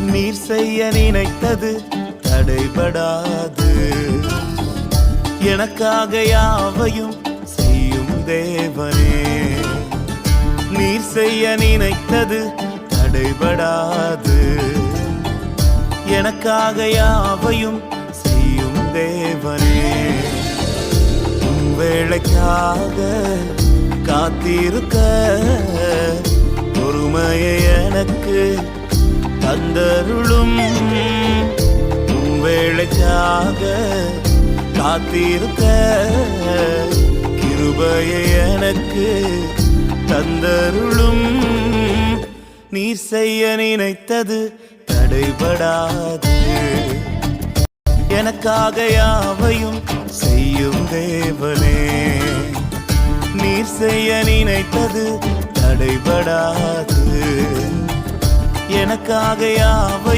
நீர் செய்ய நினைத்தது தடைபடாது. எனக்காக யாவையும் செய்யும் தேவனே. நீர் செய்ய நினைத்தது தடைபடாது. எனக்காக யாவையும் செய்யும் தேவனே. உன் வேளைக்காக காத்திருக்க பொறுமையை எனக்கு தந்தருளும். வேளைக்காக காத்திருக்க கிருபையை எனக்கு தந்தருளும். நீர் செய்ய நினைத்தது தடைபடாது. எனக்காக யாவையும் செய்யும் தேவனே நீர் செய்ய நினைத்தது தடைபடாது. எனக்காக யாவை